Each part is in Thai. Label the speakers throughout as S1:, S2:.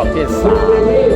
S1: อบ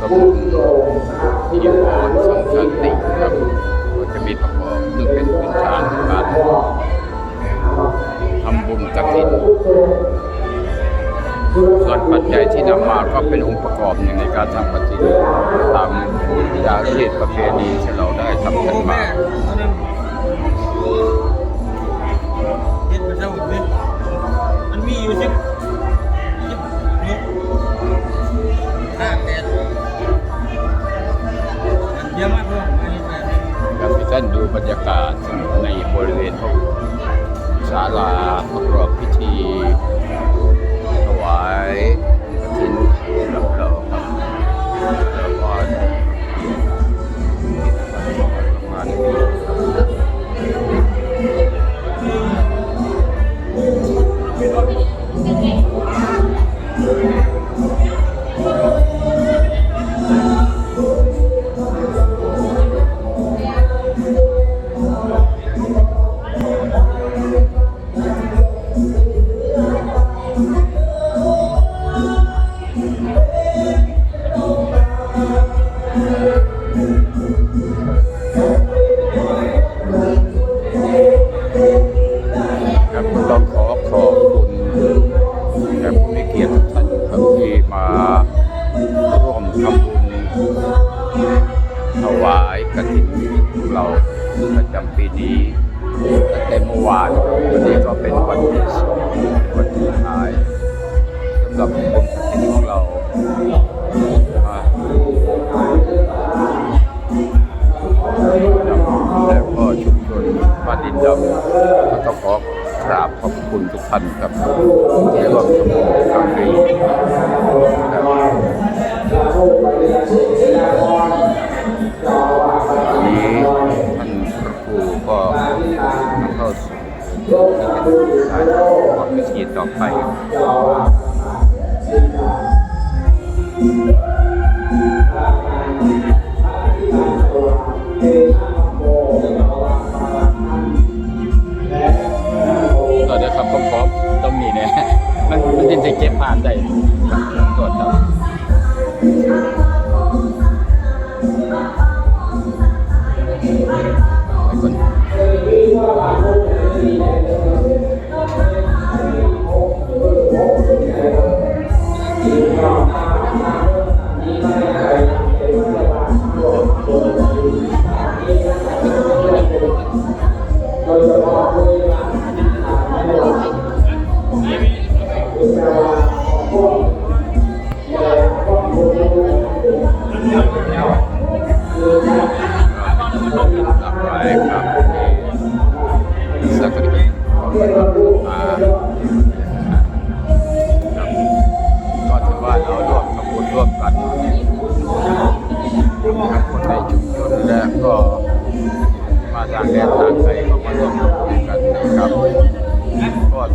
S1: สมบูรณ์ที่อยู่บนสังฆติครับก็จะมีประกอบซึ่งเป็นพื้นฐานของการทำบุญกฐินส่วนปัจจัยที่นำมาก็เป็นองค์ประกอบหนึ่งในการทำปฏิทินตามยาเรียประเพณีที่เราได้ทำกันมา
S2: มันมีอยู่สิบสิ
S1: ท่านดูบรรยากาศในบริเวณห้องศาลาประกอบพิธีถวาย สำหรับบุญกฐินเราแล้วก็ชุมชนบ้านดินดำก็ต้องขอกราบขอบคุณทุกท่านครับที่ร่วมทำบุญในครั้งนี้ครับวันนี้ท่านพระครูก็นำเข้าสู่การประกอบพิธีต่อไป มันมันจะ
S3: เก็บผ่านได้ตรวจครับไปคน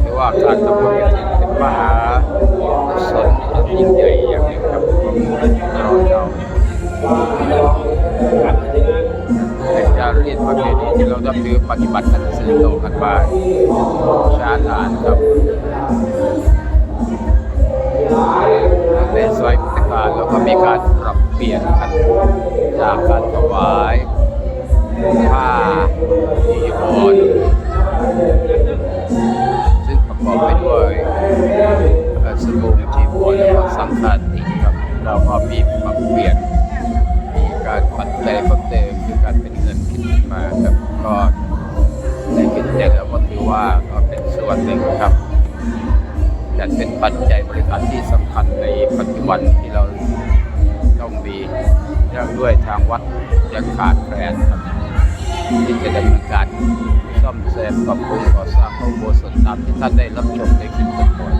S3: ถือว่าการทำบุญกฐินเป็นมหากุศลอันยิ่งใหญ่อย่างหนึ่งครับเราเราเป็นจารีตประเพณีที่เราต้องถือปฏิบัติกันสืบต่อกันมาช้านานครับในซอยพุทธกาลแล้วก็มีการปรับเปลี่ยนกันจากการถวายผ้าจีวร ซึ่งประกอบไปด้วยเอ่อสบู่จีวรและก็สังฆาติครับ เราก็มีปรับเปลี่ยน มีการปัดแปลเพิ่มเติมคือการเป็นเงินขึ้นมาครับก็ในขึ้นเด็แล้วก็ถือว่าก็เป็นส่วนหนึ่งครับจัดเป็นปัจจัยบริการที่สำคัญในปัจจุบันที่เราต้องมีเรื่องด้วยทางวัดยังขาดแคลนครับ ที่จะดำเนินการซ่อมแซมปรับปรุงก่อสร้างพระอุโบสถตามที่ท่านได้รับชมในคลิปต้นก่อน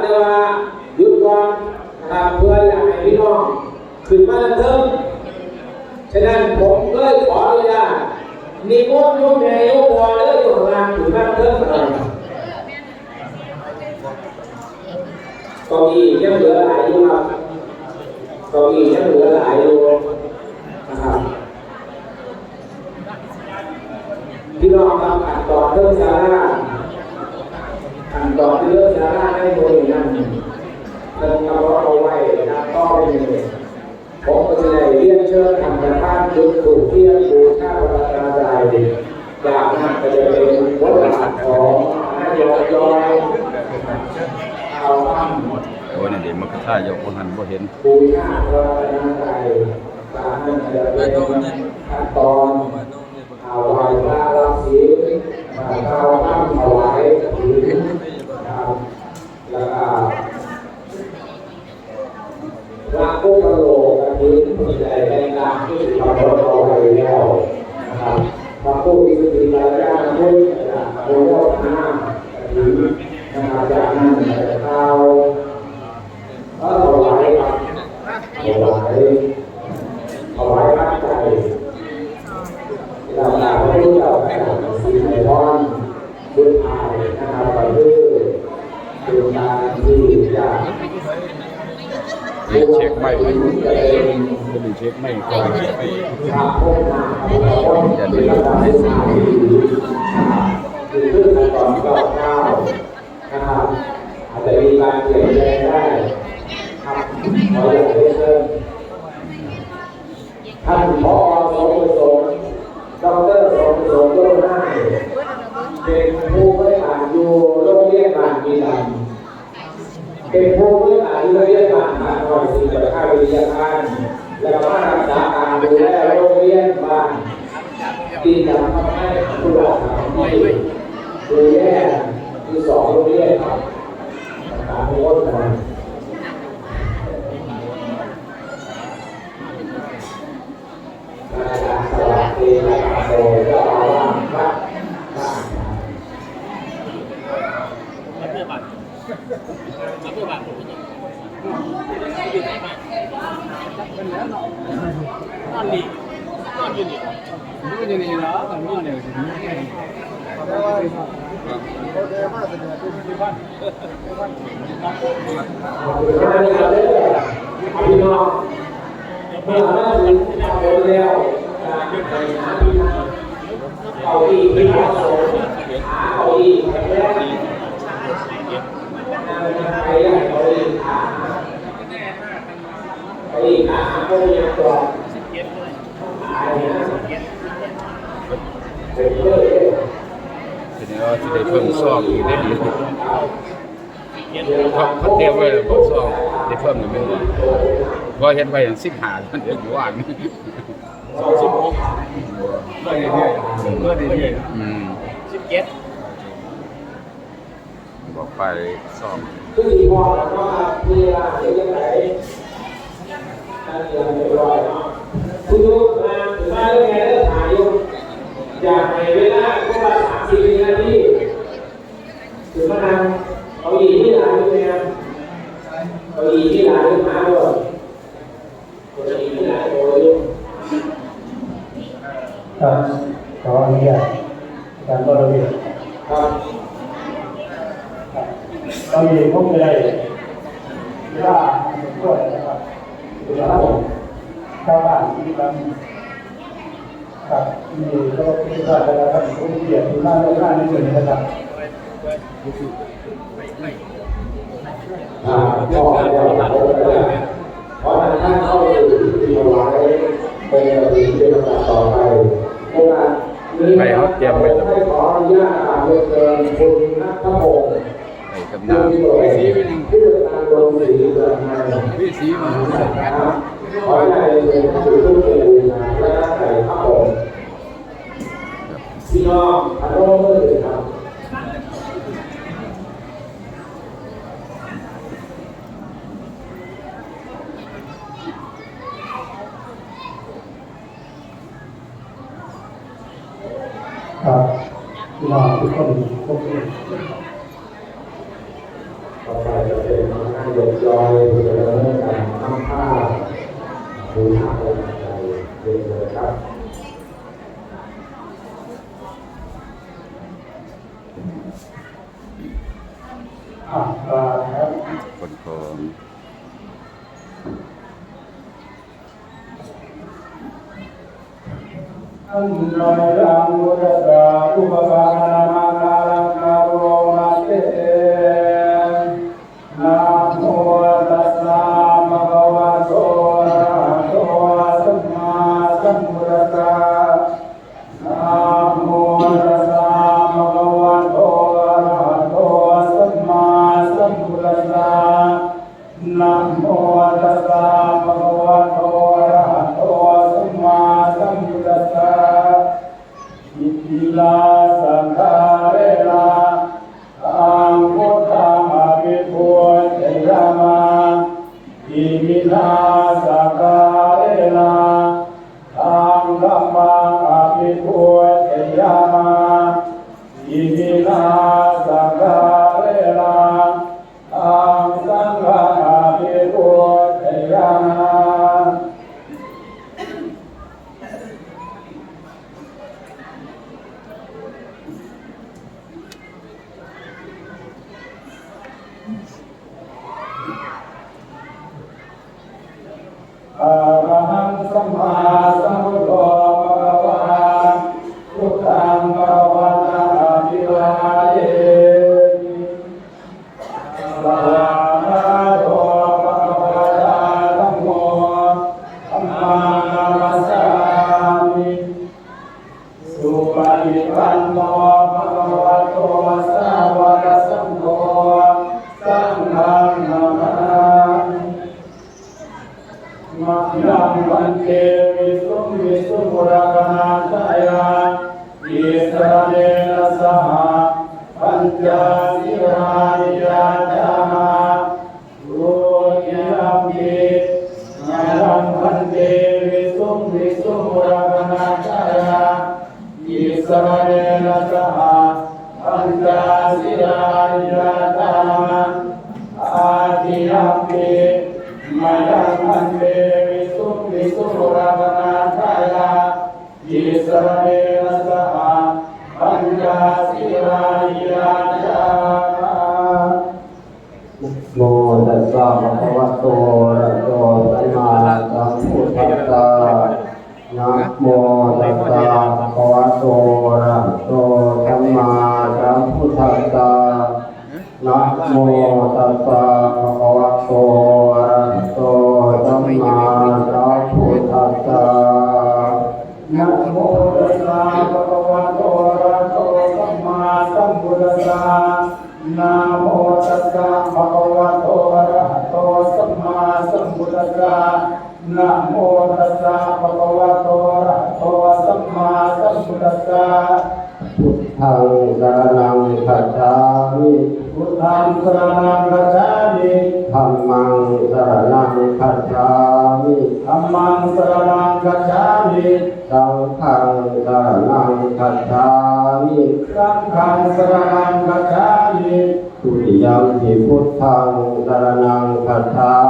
S1: แต่ว่าหยุดก่อนนะครับเพื่ออยากให้พี่น้องขึ้นมาเทิงฉะนั้นผมเลยขออนุญาตนิมนต์โยมแม่โยมพ่อเลยอยู่ข้างล่างขึ้นมาเทิงหน่อยก็มียังเหลือหลายอยู่ครับก็มียังเหลือหลายอยู่นะครับพี่น้องครับขั้นตอเรื่องสาระขั้น ต่อนเรื่องสาระให้ตัวเองนั่นเริ่มเอาเอาไว้นะก็เป็นเลยผมก็จะได้เรียนเชิญทำกระทั่งจุดถูกเทียนบูชาพระราชาจากนั้นก็จะเป็นวัฒนธรรมของนายกย้อยเอาตั้ง
S3: โอ้ยนี่เดี๋ยวมันก็ท่ายกคนหันบ่เห็น
S1: บูชาพระราชาจากนั้นก็จะเป็นขั้นตอน เอาไหว้พระรับศีลเข้าตั้งถวายศีลนะครับแล้วก็พระพุทธโลกกฐินผู้ใดในตามที่เราเอาไว้แล้วนะครับพระผู้มีสติปัญญาพุทธนะครับโอโหนามกฐินนะครับจากนั้นจะเข้าก็ถวายครับถวายถวายปัจจัย เราลาพระพุทธเจ้าประกาศสีไมรอนบุญอายนะครับก็คือเป็นการที่จะ
S3: เรียกเช็คไม่ไว้
S1: จะเป็น
S3: จะมีเช็คไม่ก่อน
S1: พระพุทธนาจะเป็นระดับที่สามคือ ขอนเก้าเก้านะครับอาจจะมีการเปลี่ยนแปลงได้ครับขออย่ากได้เชิญท่านผอสมประสงค์ดรสมประสงค์โลกหน้าเป็นผู้บริหารอยู่โรงเรียนบ้านมีลำเป็นผู้บริหารโรงเรียนบ้านหาดหน่อยสีประชาวิทยาคารและมารักษาการดูแลโรงเรียนบ้านที่จะทำให้ผู้หลักที่ดูแลที่สองโรงเรียนครับตามโค้ดนะอาจารย์สวัสดีครับโดยก็เอาว่าครับ พี่น้องเมื่อเราถึงทำเร็วการไปหาที่นั่งเอาอีกที่เหมาะสมหาเอาอีกแรกไปได้เอาอีกขาเอาอีกขาก็ยังกรอบ
S3: ทีนี้เราจะได้เพิ่มซองอีกได้ดีเขาเขาเตรียมไว้แล้วบ่ซองได้เพิ่มหรือไม่ว่าเพราะเห็นไว้อย่าง15มันเดี๋ยวอยู่ว่าง
S2: เรื่อยๆเรื่อย
S3: อืม
S2: ๆสิบเจ็ด
S3: บอกไปซอง
S1: คืออีพอแล้วก็มีเวลาที่จะไหนการเรียนเรียบร้อยเนาะคุณดู ถึงมาเรื่องไงเรื่องถ่ายอยู่อยากให้เวลาพวกเราสามสิบนาทีถึงมานั่งเอาอีกที่หลายอยู่เนี่ยเอาอีกที่หลายอยู่มาด้วยเอาอีกที่หลายโอ้ย
S4: ครับขออนุญาตการบริเวณ
S1: ครับ
S4: ตอนนี้ผมจะได้เวลาช่วยนะครับเวลาผมชาวบ้านที่กำลัง ครับมีระบบที่ขาดนะครับผมเกียรติหน้าโรงงานในส่วนนี้นะครับ
S1: อ่าพ่อเดี๋ยวเราจะขอท่านเข้าสู่ที่ถวายเป็นระเบียบเป็นลำดับต่อไปโอกาสนี้
S3: ไปเขาเตรียมไว้แล้ว
S1: ให้ขออนุญาตกราบเรียนเชิญคุณนัทพงศ์
S3: ไอ้กับ
S1: ผู้
S3: น้ำ
S1: ที่เป็นสีวิลิงผู้จัดการโรงสีเมืองไทย
S3: พี่สีมา
S1: นะครับ ขอในชื่อลูกเองและใส่ผ้าห่มพี่นองอา
S5: รมณ์เลยครับ
S4: ครับ
S6: พี่น้
S4: องทุกคน ครับคนโกงอันรายอันมุตราอุปกานามานา เต ปฏิปันโน สสะ
S5: ภะคะวะโตอะระโตสัมมาสัมพุทธัสสะนะโมตัสสะภะคะวะโตอะระโตสัมมาสัมพุทธัสสะนะโมตัสสะภะคะวะโตอะระโตสัมมาสัมพุทธัสสะ
S4: นะโมตัสสะภะคะวะโตอะระหะโตสัมมาสัมพุทธัสสะนะโมตัสสะ สัมพุทธัสสะนะโมตัสสะภะคะวะโตอะระหะโตสัมมาสัมพุทธัสสะ
S5: พุทธังสรณังคัจฉามิ
S4: พุทธังสรณังคัจฉามิ
S5: ธัมมังสรณังคัจฉามิ
S4: ธัมมังสรณังคัจฉามิ
S5: สังฆังสรณังคัจฉามิ
S4: สังฆังสรณังคัจฉามิ
S5: ทุติยมปิพุทธังสรณังคัจฉามิ
S4: ทุ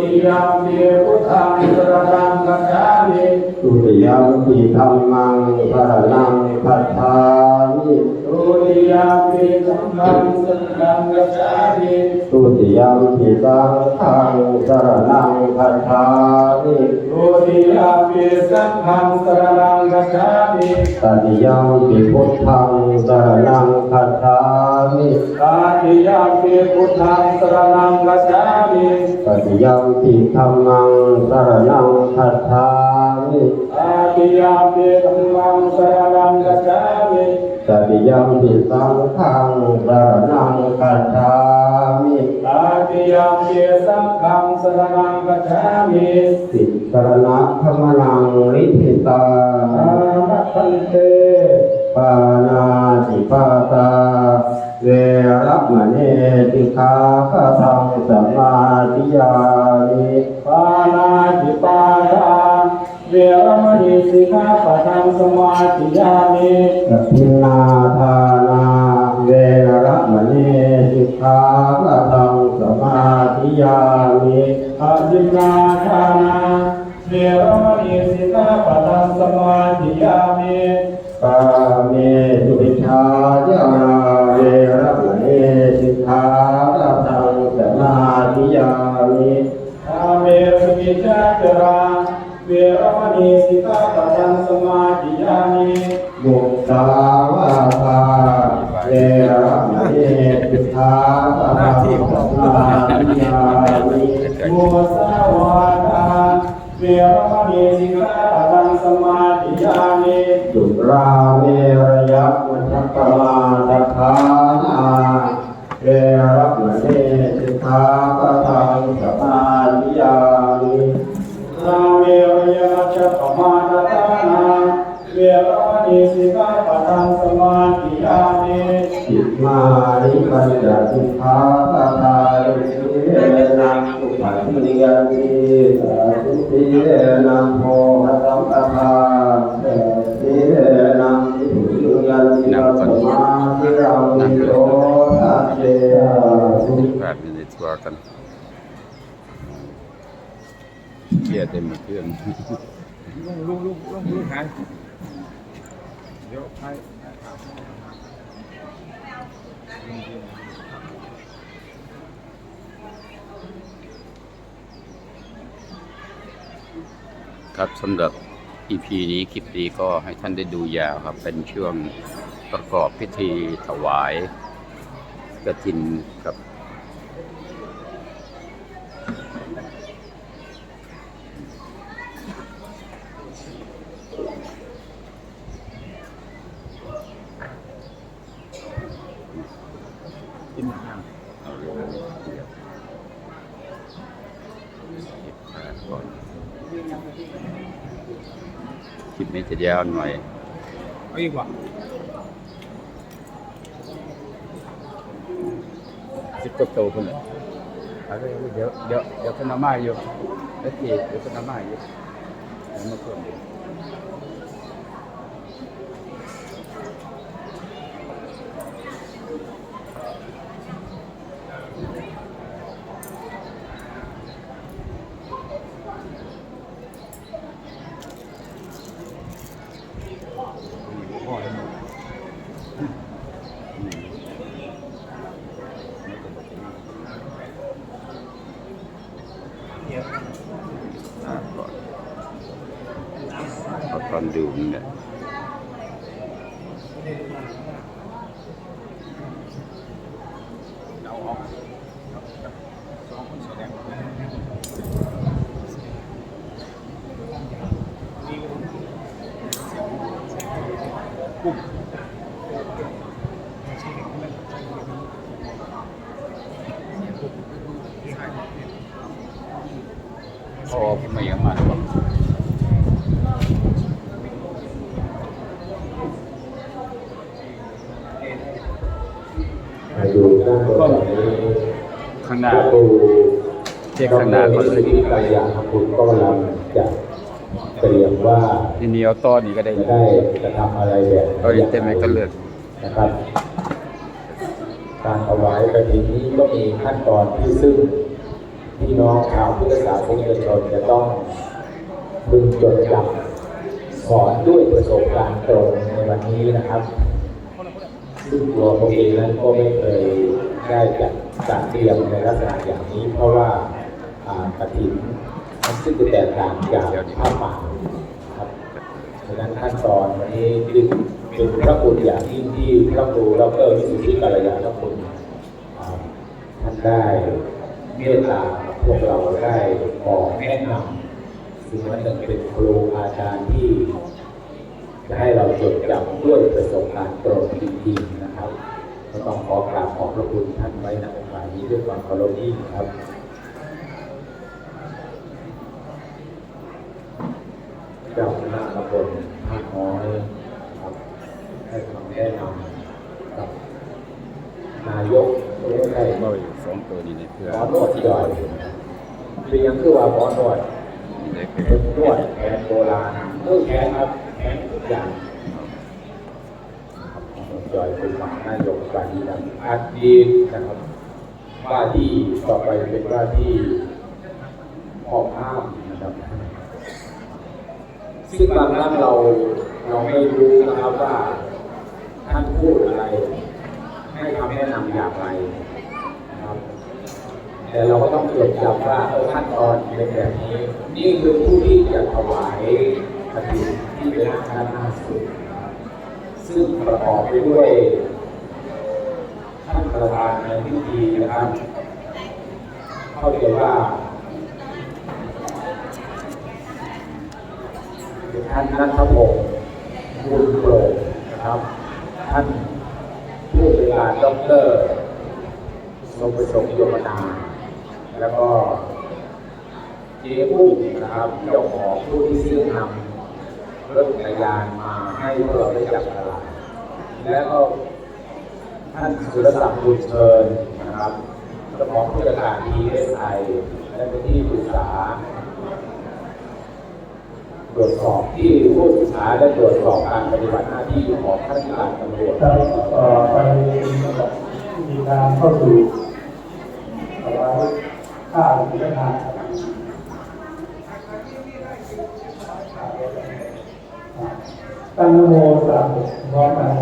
S4: ติยมปิพุทธังสรณังกัจฉามิ
S5: ตุติยมปีธรรมังสรณังคัจฉามิ
S4: ติยมปิสังฆังสรณังคัจฉามิ
S5: ทุติยมปิสังฆังสรณังคัจฉามิ
S4: ทุติยมปิสังฆังสรณังคัจฉามิ
S5: ตติยมปิพุทธังสรณังคัจฉามิ
S4: ตาติยมปิพุทธังสรณังคัจฉามิ
S5: ตติยมปิธัมมังสรณังคัจฉามิ
S4: ตาติยมปิธัมมังสรณังคัจฉามิ
S5: ตติยมปิสังฆังสรณังคัจฉามิ
S4: ตาติยมปิสังฆังสรณังคัจฉามิ
S5: สิสรณะธรรมนังลิธิตา
S4: อามะพันเต
S5: ปานาติปาตา เวรมณีติคาคาทังสมาธิยามิ
S4: ปานาติปาทา เวเวรมณีสิกขาปะทังสมาธิยามิ
S1: ทินนาทานาเวระมณีสิกขาปะทังสมาธิยามิ
S4: อาจินนาทานาเวรมณีสิกขาปะทังสมาธิยามิ
S1: ปาเมสุวิชาจาราเวระมณีสิกขาปะทังสมาธิยามิ
S4: อาเมสุกิจจาราเว รมณีสิกขาปะทังสมาธิยามิ
S1: มุสาวาทาเวรมณีสิกขาปะทังสมาธิยามิ
S4: โมสาวาทาเวรมณีสิกขาปะทังสมาธิยามิ
S1: สุราเมรยมัชฌปมาทฐานาเวรมณีสิกขาปะทังสมาธิยามิ
S4: ราเวรยมัชฌปมาทฐานาเว รมณีสิกาปะทังสมาธิยามิ
S1: จิมานิปัญจสิกขาปะทาริสิเรนังสุปฏิยันติสาธุติเรนังโมหะตัมปะทาเตติเรนังสุปฏิยันติปัสมาธิรามิโตทัสเตสุ
S3: แปดอยู่ในตัวกันเครียดเต็มเพื่อน
S2: ลุงลุงลุงลุงลุงหาย ยวให้
S3: ครับสำหรับ EP นี้คลิปนี้ก็ให้ท่านได้ดูยาวครับ เป็นช่วงประกอบพิธีถวายกระถินครับ
S2: กินน้
S3: เอาลงเดี๋ยว เก็บขาก่อนคลิปนี้จะยาวหน่อยำ
S2: เอาอีกว่ะ
S3: สิบกว่าโตคนเลยเอาเลยเดี๋ยวเดี๋ยวเดี๋ยวคนเอามาอยู่แล้วทีเดี๋ยวคนเอามาอยู่เดี๋ยวมาเพิ่ม
S2: Thank you. เช็
S3: คข้างหน้าก่อนเลย
S1: ที่กายาคุณก็กำลังจะเตรียมว่า
S3: ทีนี้เอาต้อนี้ก็ได้
S1: จะได้จะทำอะไรแบบ
S3: เอาอินเตอร์เน็ตก็เลือก
S1: นะครับ การถวายกระถิ่นนี้ก็มีขั้นตอนที่ซึ่งพี่น้องชาวพุทธศาสนิกชนจะต้องพึงจดจำสอนด้วยประสบการณ์ตรงในวันนี้นะครับซึ่งตัวผมเองนั้นก็ไม่เคยได้จัดจัดเตรียมในลักษณะอย่างนี้ เพราะว่า กระถิ่นซึ่งจะแตกต่างจากผ้าป่าครับดังนั้นขั้นตอนวันนี้จึงเป็นพระคุณอย่างยิ่งที่พระครูดรวิสุทธิกัลยาณคุณท่านได้เมตตาพวกเราได้บอกแนะนำซึ่งมันเป็นครูอาจารย์ที่จะให้เราจดจำด้วยประสบการณ์ตรงจริงๆนะครับก็ต้องขอกราบขอบพระคุณท่านไว้ในโอกาสนี้ด้วยความเคารพยิ่งครับ เจ้าคณะตำบลท่าน้อยครับให้คำแนะนำกับนายกหรือใคร
S3: ก็อยู่สองตัวนี้ในเพื่อ
S1: หมอนวดย่อยเป็นยังคือว่าหมอนวด
S3: นี่เด็ก
S1: เป็นนวดแผนโบราณเมื่อแขนครับแขนทุกอย่างครับผมจอยเป็นมหานายกปานีนะอาดีตนะครับว่าที่ต่อไปเป็นว่าที่ออกห้ามนะครับ ซึ่งบางครั้งเราเราไม่รู้นะครับว่าท่านพูดอะไร ให้คำแนะนำอย่างไรนะครับ แต่เราก็ต้องจดจำว่าเออขั้นตอนเป็นแบบนี้ นี่คือผู้ที่จะถวายกฐินที่เป็นอาคารหน้าสุดนะครับซึ่งประกอบไปด้วยท่านประธานในพิธีนะครับ เข้าใจว่า ท่านนัทพงศ์บุญโปรดนะครับ ท่านผู้บริการด็อกเตอร์สมประสงค์โยมนา แล้วก็เจ๊ผู้นะครับเจ้าของผู้ที่ซื้อนำรถจักรยานมาให้พวกเราได้จับตลาดแล้วก็ท่านสุรศักดิ์บุญเชิญนะครับเจ้าของผู้จัดการ PSI และเป็นที่ปรึกษา ตรวจสอบที่ผู้ศึกษาและตรวจสอบการปฏิบัติหน้าที่ของข้าราชการตำรวจ
S4: ไปมีการเข้าสู่ภาวะข้าวพิจารณาตั้งโมสามจบร้อมกัน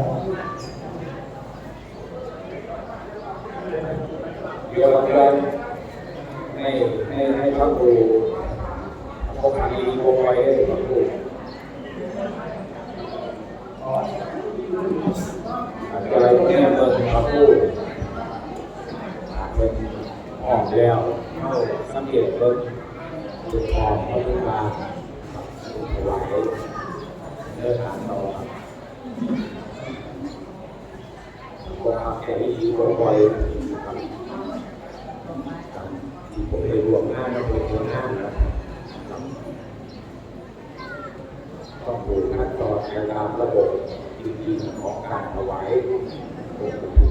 S1: เดี๋ยวเราจะให้ให้ให้พระครู พกมีพกไว้ให้พระครูอาจจะอะไรพวกนี้เปิดพระครูอาจเป็นออกแล้วเข้าสังเกตเบิ้งจุดออกพระพุทธบาทถวายเนื้อหาต่อครับก็ทำแต่วิธีบ่อยที่ผมไปรวมงานแล้วเป็นหัวหน้านะครับ ต้องดูขั้นตอนในตามระบบจริงๆของการถวายองค์